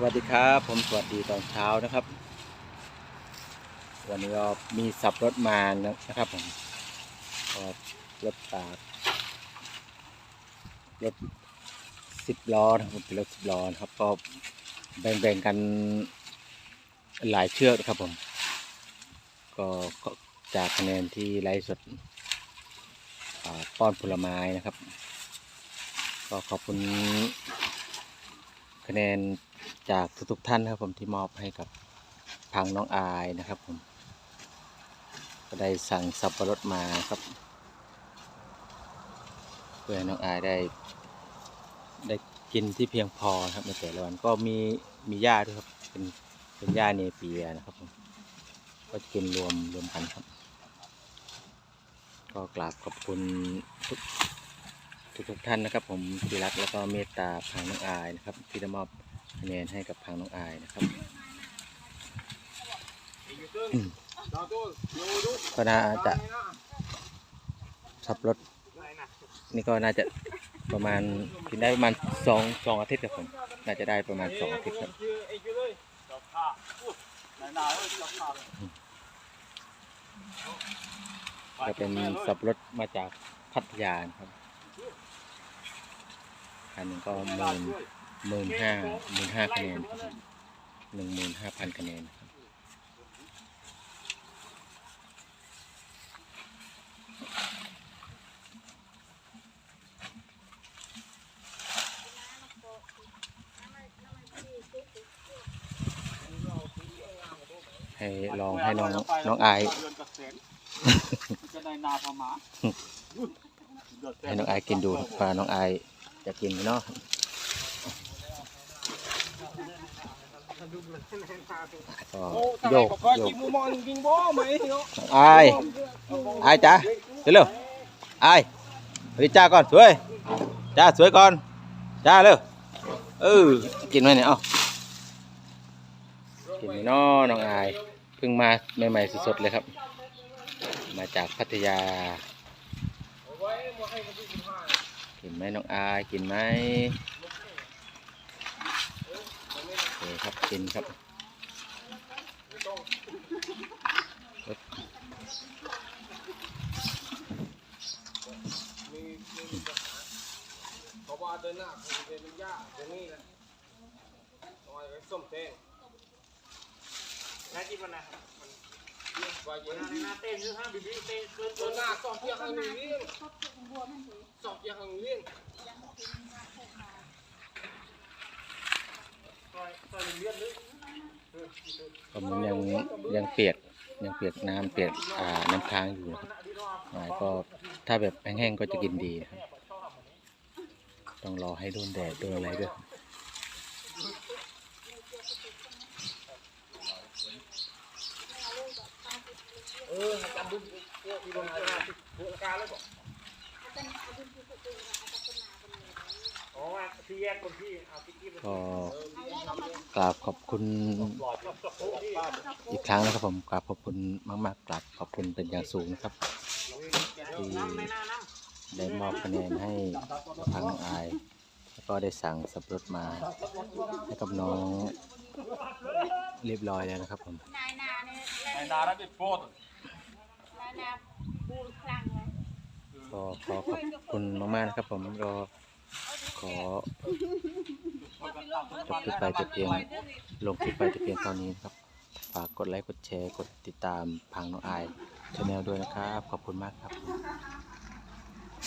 สวัสดีครับ ผมสวัสดีตอนเช้านะครับ วันนี้ก็มีสับรถมานะครับผมก็รถตากรถสิบล้อนะครับผมเป็นรถสิบล้อนะครับก็แบ่งๆกันหลายเชือกนะครับผม ก็จากคะแนนที่ไลฟ์สดป้อนผลไม้นะครับ ก็ขอบคุณคะแนน จากทุกๆท่านครับผมที่มอบให้กับทางน้องอายนะครับผมก็ได้สั่งสับปะรดมาครับเพื่อน้องอายได้ ได้กินที่เพียงพอครับในแต่ละวันก็มีมีหญ้าด้วยครับเป็นเป็นหญ้าเนเปียนะครับผมก็กินรวมรวมกันครับ ก็กราบขอบคุณทุกทุกทุกท่านนะครับ ผมที่รักแล้วก็เมตตาพังน้องอายนะครับ ที่ได้มอบ คะแนนให้กับพังน้องอายนะครับก็น่าจะขับรถนี่ก็น่าจะประมาณกินได้ประมาณสองสองอาทิตย์ครับผมน่าจะได้ประมาณสองอาทิตย์ครับก็เป็นสับรถมาจากพัทยานะครับคันหนึงก็หมื่น หมื่นห้าหมื่นห้าคะแนนครับหนึ่งหมื่นห้าพันคะแนนครับให้ลองให้น้องน้องอายจะได้นาพม่าให้น้องอายกินดูครับว่าน้องอายจะกินไหมเนาะ โยกโยกมูมอนกิงบ่ไอายอายจ้าเร็วอายสวัสดีจ้าก่อนสวยจ้าสวยก่อนจ้าเร็วเออกินไหมเนี่ยเอากินไหมเนาะน้องอายเพิ่งมาใหม่ๆสดๆเลยครับ มาจากพัทยากินไหมน้องอายกินไหมโอเคครับกินครับเพราะว่าเดินหน้าคงเป็นหญ้าตรงนี้แหละต้องเอาไปส้มเต้นน่ากินมันนะมันเยี่ยมกว่าเยอะนะเต้นซื้อห้าบิบิเต้นเกินเดินหน้าสอบเพียงข้างหนึ่งเลี้ยงสอบเพียงข้างหนึ่งเลี้ยง ซอยซอยเลือดลึ ก็มันยังยังเปียกยังเปียกน้ำเปียกอ่าน้ำค้างอยู่นะครับอ่าก็ถ้าแบบแห้งๆก็จะกินดีนะครับต้องรอให้โดนแดดโดนอะไรด้วยเออจำบุญพวกที่ลงมาพวกการแล้วบอก อ๋อที่แยกคนที่เอาที่กี้ก็กราบขอบคุณหลอดกับกับโต๊ะที่อีกครั้งนะครับผมกราบขอบคุณมาก ๆกราบขอบคุณเป็นอย่างสูงนะครับที่ไม่น่าน้ได้มอบคะแนนให้ทางน้องอาย แล้วก็ได้สั่งสับปะรถมาให้กับน้องเรียบร้อยแล้วนะครับผม นายนาเนี่ยไอ้นารับเป็นโฟดนายนาบูรครั้งเลย ก็ขอขอบคุณมากๆนะครับผมก็ ขอจบคลิปไปแต่เพียงลงคลิปไปแต่เพียงเท่านี้ครับ ฝากกดไลค์กดแชร์กดติดตามพังน้องอายชาแนลด้วยนะครับ ขอบคุณมากครับ